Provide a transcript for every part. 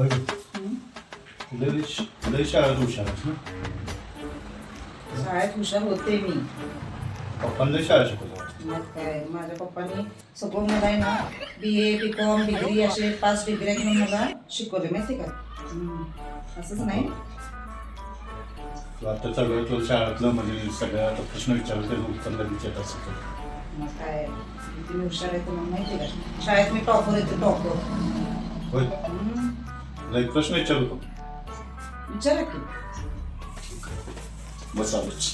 होय. लय लय शाळेत हुशार आहेस ना? शाळेत हुशार होते मी. पप्पाला लय शाळा शिकवलं मग काय माझ्या पप्पानी सगळं मला आहे ना बी ए बी कॉम डिग्री असे पाच डिग्री घेऊन मला शिकवले माहिती का? हम्म. असंच नाही? तू आता सगळं तुला शाळेतलं म्हणजे सगळ्या आता प्रश्न विचारलं उत्तर येत असतं मग काय किती मी हुशार आहे तुम्हाला माहिती का? शाळेत मी टॉपर येते टॉपर होय. लय प्रश्न विचारू का विचारा की बस आलोच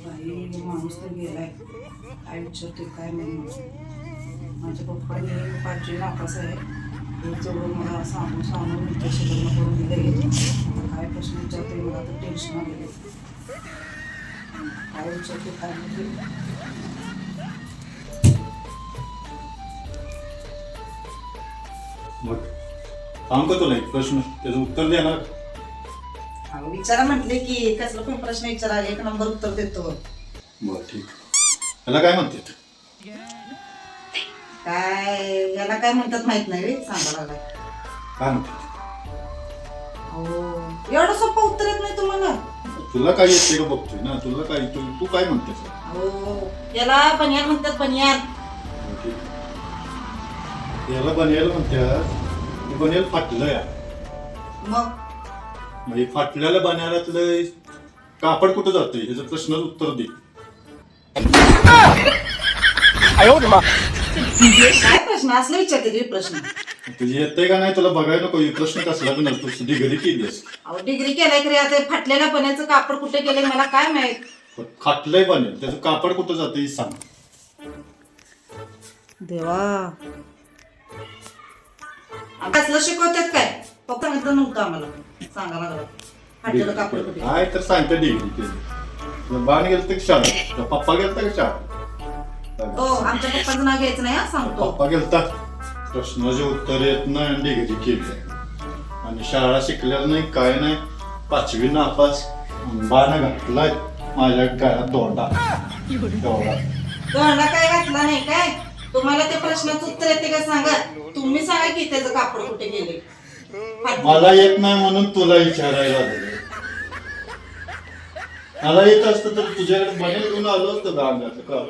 बाई माणूस तर गेलाय काय विचारते काय नाही माझ्या पप्पाने पाचवी नापास आहे हे जवळ मला सांगून सांगून लग्न करून दिले काय प्रश्न विचारते मला तर टेन्शन आलेले काय माहिती मग सांग का तुला एक प्रश्न त्याचं उत्तर देणार अहो विचारा म्हटले की कसला पण प्रश्न विचारा एक नंबर उत्तर देतो. बरं ठीक. त्याला काय म्हणते काय याला काय म्हणतात माहीत नाही रे सांगा लागलाय. काय म्हणते अहो एवढं सोपं उत्तर येत नाही तुला काय येते का बघतोय ना तुला काय तू तू काय म्हणतेस? याला बनियान म्हणतात बनियान. याला बनेल म्हणतात. हे बनेल फाटलं या. मग? म्हणजे फाटलेल्या बन्यालातलं कापड कुठं जातंय? ह्याचं प्रश्नाचं उत्तर दे. काय प्रश्न? असलं विचारते तुम्ही प्रश्न. तुझी येतंय का नाही तुला बघायला नको. हे प्रश्न कसला बी नसतो. तुझी घरी केलीस. अहो डिग्री केलाय खरे. आता फाटलेल्या पण्याचं कापड कुठे गेले मला काय माहीत? पण फाटलंय बनेल त्याचं कापड कुठं जातं हे सांग. देवा. कसलं शिकवतात काय? फक्त सांगितलं नव्हतं आम्हाला. सांगा लागला. फाटलेलं कापड कुठे काय तर सांगते डिग्री केली बाण गेलं तर शाळा पप्पा गेलता का शाळा हो आमच्या पप्पाचं नाव घ्यायचं नाही हा सांगतो. पप्पा गेलता. प्रश्नाचे उत्तर येत नाही आणि डिग्री केली आणि शाळा शिकलेला नाही काय नाही पाचवी नापास बाण घातलाय. माझ्या गळ्यात दोंडा तोंडा काय घातला नाही काय? तुम्हाला त्या प्रश्नाचं उत्तर येते का सांगा? तुम्ही सांगा की त्याचं कापड कुठे गेले. मला येत नाही म्हणून तुला विचारायला लागलं. मला येत असतं तर तुझ्याकडे बनेल घेऊन आलो असतं का?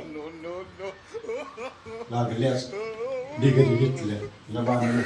लागले असत. डिग्री घेतल्या तुला बांधलं